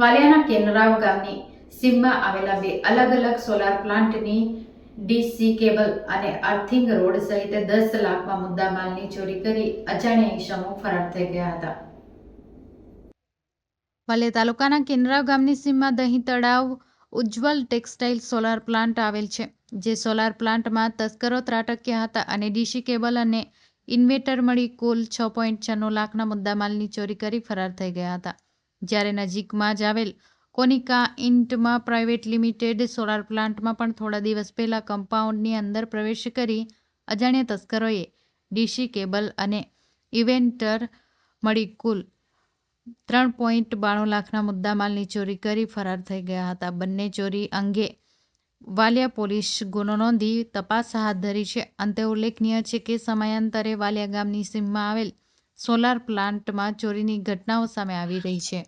વાલિયાના કેનરાવ ગામની સીમમાં આવેલા બે અલગ અલગ સોલાર પ્લાન્ટની ડીસી કેબલ અને અર્થિંગ રોડ સહિત દસ લાખમાં મુદ્દામાલની ચોરી કરી અજાણ્યા ઈસમો ફરાર થઈ ગયા હતા. વાલિયા તાલુકાના કેનરાવ ગામની સીમમાં દહીં તળાવ ઉજ્જવલ ટેક્સટાઇલ સોલાર પ્લાન્ટ આવેલ છે, જે સોલાર પ્લાન્ટમાં તસ્કરો ત્રાટક્યા હતા અને ડીસી કેબલ અને ઇન્વેટર મળી કુલ છ પોઈન્ટ છન્નું લાખના મુદ્દામાલની ચોરી કરી ફરાર થઈ ગયા હતા. જ્યારે નજીકમાં જ આવેલ કોનિકા ઇન્ટમાં પ્રાઇવેટ લિમિટેડ સોલાર પ્લાન્ટમાં પણ થોડા દિવસ પહેલાં કમ્પાઉન્ડની અંદર પ્રવેશ કરી અજાણ્યા તસ્કરોએ ડીસી કેબલ અને ઇવેન્ટર મળી કુલ ત્રણ પોઈન્ટ બાણું લાખના મુદ્દામાલની ચોરી કરી ફરાર થઈ ગયા હતા. બંને ચોરી અંગે વાલિયા પોલીસ ગુનો નોંધી તપાસ હાથ ધરી છે. અંતે ઉલ્લેખનીય છે કે સમયાંતરે વાલિયા ગામની સીમમાં આવેલ સોલાર પ્લાન્ટમાં ચોરીની ઘટનાઓ સામે આવી રહી છે.